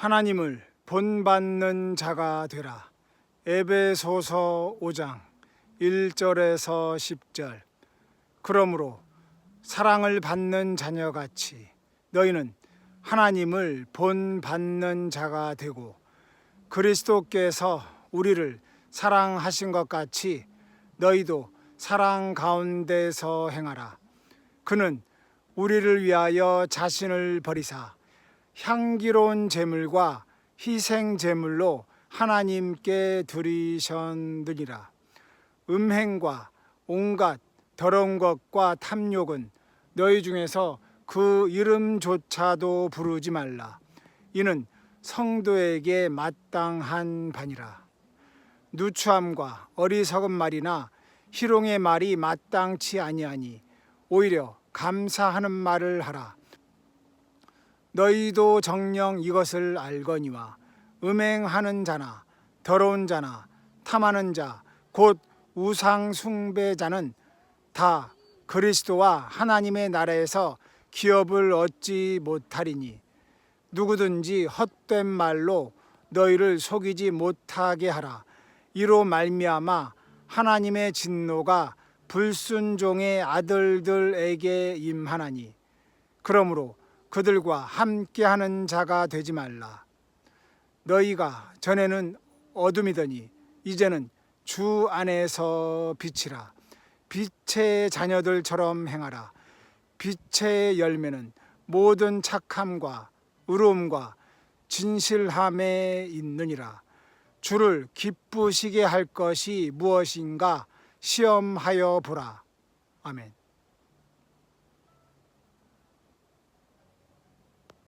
하나님을 본받는 자가 되라. 에베소서 5장 1절에서 10절. 그러므로 사랑을 받는 자녀같이 너희는 하나님을 본받는 자가 되고 그리스도께서 우리를 사랑하신 것 같이 너희도 사랑 가운데서 행하라. 그는 우리를 위하여 자신을 버리사 향기로운 제물과 희생 제물로 하나님께 드리셨느니라. 음행과 온갖 더러운 것과 탐욕은 너희 중에서 그 이름조차도 부르지 말라. 이는 성도에게 마땅한 바니라. 누추함과 어리석은 말이나 희롱의 말이 마땅치 아니하니 오히려 감사하는 말을 하라. 너희도 정령 이것을 알거니와 음행하는 자나 더러운 자나 탐하는 자 곧 우상 숭배자는 다 그리스도와 하나님의 나라에서 기업을 얻지 못하리니 누구든지 헛된 말로 너희를 속이지 못하게 하라. 이로 말미암아 하나님의 진노가 불순종의 아들들에게 임하나니 그러므로 그들과 함께하는 자가 되지 말라. 너희가 전에는 어둠이더니 이제는 주 안에서 빛이라. 빛의 자녀들처럼 행하라. 빛의 열매는 모든 착함과 의로움과 진실함에 있느니라. 주를 기쁘시게 할 것이 무엇인가 시험하여 보라. 아멘